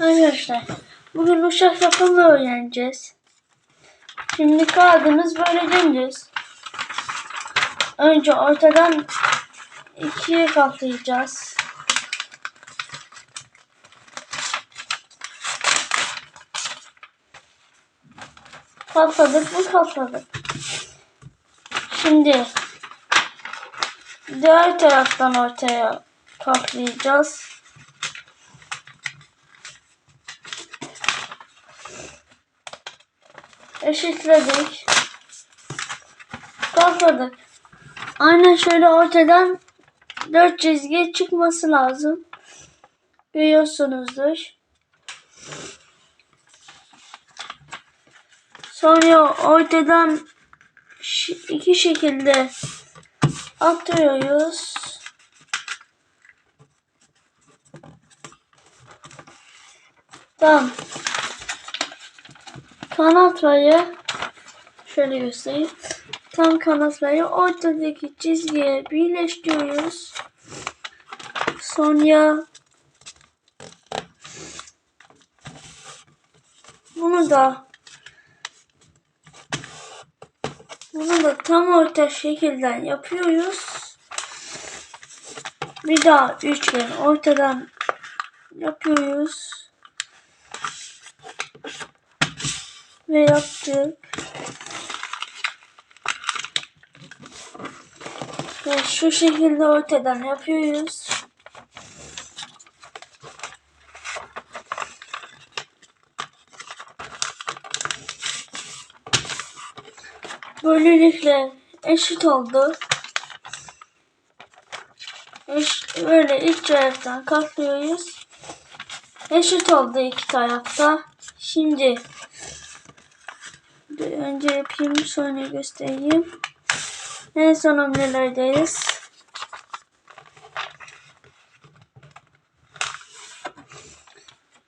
Arkadaşlar bugün uçak yapımı öğreneceğiz. Şimdi kağıdımız böyle döneceğiz. Önce ortadan ikiye katlayacağız. Katladık mı katladık. Şimdi diğer taraftan ortaya katlayacağız. Eşitledik. Katladık. Aynen şöyle ortadan dört çizgi çıkması lazım. Görüyorsunuzdur. Sonra ortadan iki şekilde atıyoruz. Tamam. Kanatlayı şöyle göstereyim. Tam kanatlayı ortadaki çizgiye birleştiriyoruz. Sonra bunu da bunu da tam orta şekilden yapıyoruz. Bir daha üçgen ortadan yapıyoruz. Ve yaptık. Ve şu şekilde ortadan yapıyoruz. Böylelikle eşit oldu. Eş, böyle ilk taraftan katlıyoruz. Eşit oldu iki tarafta. Şimdi önce yapayım sonra göstereyim. En son hamlelerdeyiz.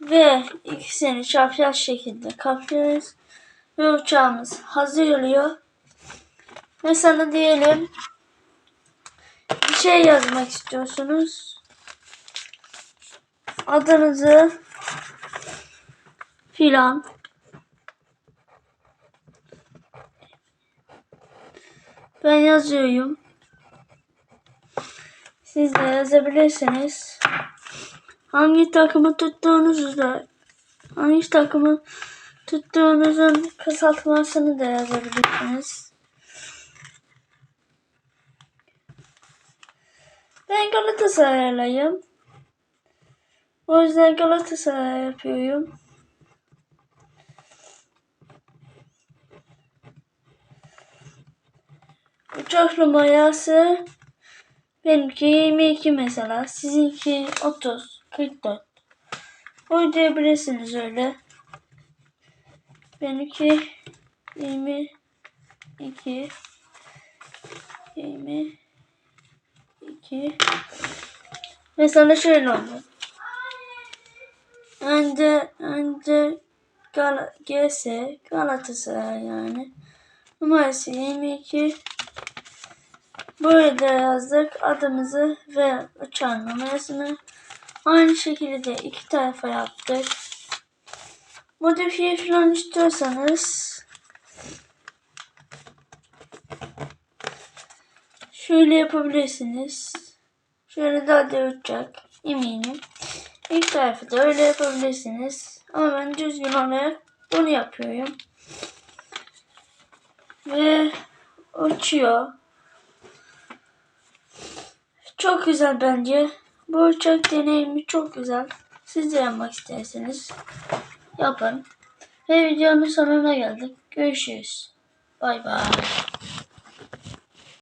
Ve ikisini çapraz şekilde kaplıyoruz. Ve uçağımız hazır oluyor. Mesela diyelim bir şey yazmak istiyorsunuz. Adınızı filan Ben yazıyorum. Siz de yazabilirsiniz. Hangi takımı tuttuğunuzda hangi takımı tuttuğunuzun kısaltmasını da yazabilirsiniz. Ben Galatasaraylıyım. O yüzden Galatasaray yapıyorum. Uçak numarası benimki 22 mesela. Sizinki 30, 44. Oynayabilirsiniz öyle. Benimki 22 22 Mesela şöyle oldu. Önce önce Gal GS Galatasaray yani. Numarası 22 Burada yazdık adımızı ve uçağın numarasını. Aynı şekilde iki tarafa yaptık. Modifiye falan istiyorsanız şöyle yapabilirsiniz. Şöyle daha da uçacak eminim. İlk tarafı da öyle yapabilirsiniz. Ama ben düzgün olarak bunu yapıyorum. Ve uçuyor. Çok güzel bence. Bu uçak deneyimi çok güzel. Siz de yapmak isterseniz yapın. Ve videonun sonuna geldik. Görüşürüz. Bay bay.